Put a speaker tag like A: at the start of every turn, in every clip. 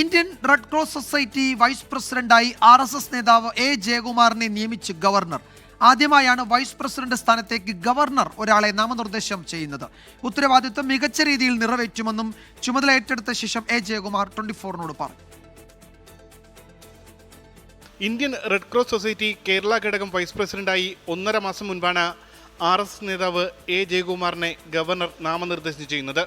A: Indian red cross society vice പ്രസിഡന്റായി R S S നേതാവ് A ജയകുമാറിനെ നിയമിച്ച് ഗവർണർ. ആദ്യമായാണ് വൈസ് പ്രസിഡന്റ് സ്ഥാനത്തേക്ക് ഗവർണർ ഒരാളെ നാമനിർദ്ദേശം ചെയ്യുന്നത്. ഉത്തരവാദിത്വം മികച്ച രീതിയിൽ നിറവേറ്റുമെന്നും ചുമതല ഏറ്റെടുത്ത ശേഷം എ ജയകുമാർ ട്വന്റി ഫോറിനോട് പറഞ്ഞു.
B: Indian red cross society Kerala ഘടകം വൈസ് പ്രസിഡന്റായി ഒന്നര മാസം മുൻപാണ് ആർ എസ് നേതാവ് എ ജയകുമാറിനെ ഗവർണർ നാമനിർദ്ദേശം ചെയ്യുന്നത്.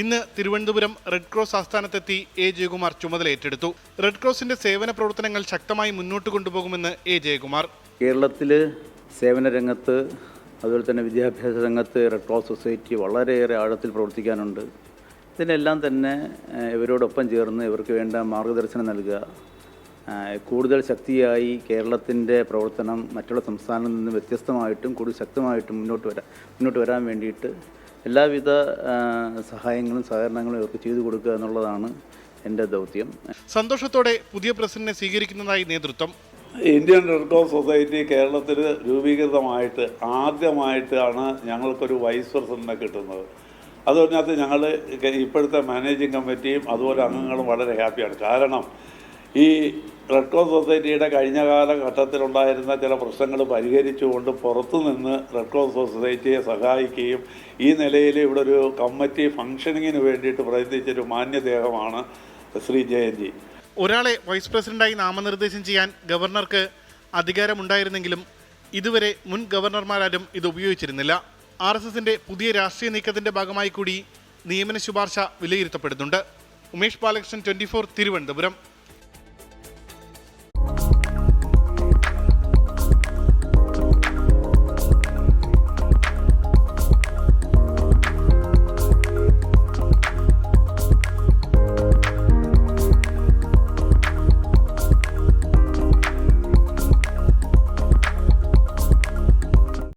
B: ഇന്ന് തിരുവനന്തപുരം റെഡ് ക്രോസ് ആസ്ഥാനത്തെത്തി എ ജയകുമാർ ചുമതല ഏറ്റെടുത്തു. റെഡ് ക്രോസിന്റെ സേവന പ്രവർത്തനങ്ങൾ ശക്തമായി മുന്നോട്ട് കൊണ്ടുപോകുമെന്ന് എ ജയകുമാർ.
C: കേരളത്തിൽ സേവന രംഗത്ത് അതുപോലെ തന്നെ വിദ്യാഭ്യാസ രംഗത്ത് റെഡ് ക്രോസ് സൊസൈറ്റി വളരെയേറെ ആഴത്തിൽ പ്രവർത്തിക്കാനുണ്ട്. ഇതിനെല്ലാം തന്നെ ഇവരോടൊപ്പം ചേർന്ന് ഇവർക്ക് വേണ്ട മാർഗദർശനം നൽകുക കൂടുതൽ ശക്തിയായി കേരളത്തിന്റെ പ്രവർത്തനം മറ്റുള്ള സംസ്ഥാനങ്ങളിൽ നിന്ന് വ്യത്യസ്തമായിട്ടും കൂടുതൽ ശക്തമായിട്ടും മുന്നോട്ട് വരാൻ മുന്നോട്ട് വരാൻ വേണ്ടിയിട്ട് എല്ലാവിധ സഹായങ്ങളും സഹകരണങ്ങളും ഇവർക്ക് ചെയ്തു കൊടുക്കുക എന്നുള്ളതാണ് എന്റെ ദൗത്യം.
B: സന്തോഷത്തോടെ പുതിയ പ്രസിഡന്റിനെ സ്വീകരിക്കുന്നതായി നേതൃത്വം.
D: ഇന്ത്യൻ റെഡ് ക്രോസ് സൊസൈറ്റി കേരളത്തിൽ രൂപീകൃതമായിട്ട് ആദ്യമായിട്ടാണ് ഞങ്ങൾക്കൊരു വൈസ് പ്രസിഡന്റിനെ കിട്ടുന്നത്. അതുകൊണ്ടിനകത്ത് ഞങ്ങൾ ഇപ്പോഴത്തെ മാനേജിങ് കമ്മിറ്റിയും അതുപോലെ അംഗങ്ങളും വളരെ ഹാപ്പിയാണ്. കാരണം ഈ റെഡ് ക്രോസ് സൊസൈറ്റിയുടെ കഴിഞ്ഞ കാലഘട്ടത്തിലുണ്ടായിരുന്ന ചില പ്രശ്നങ്ങൾ പരിഹരിച്ചുകൊണ്ട് പുറത്തുനിന്ന് റെഡ് ക്രോസ് സൊസൈറ്റിയെ സഹായിക്കുകയും ഈ നിലയിൽ ഇവിടെ ഒരു കമ്മിറ്റി ഫംഗ്ഷനിങ്ങിന് വേണ്ടിയിട്ട് പ്രയത്നിച്ചൊരു മാന്യദേഹമാണ് ശ്രീ ജയൻജി
B: ഒരാളെ വൈസ് പ്രസിഡന്റായി നാമനിർദ്ദേശം ചെയ്യാൻ ഗവർണർക്ക് അധികാരമുണ്ടായിരുന്നെങ്കിലും ഇതുവരെ മുൻ ഗവർണർമാരാരും ഇത് ഉപയോഗിച്ചിരുന്നില്ല. ആർ എസ് എസിന്റെ പുതിയ രാഷ്ട്രീയ നീക്കത്തിന്റെ ഭാഗമായി കൂടി നിയമന ശുപാർശ വിലയിരുത്തപ്പെടുന്നുണ്ട്. ഉമേഷ് ബാലകൃഷ്ണൻ ട്വന്റി തിരുവനന്തപുരം.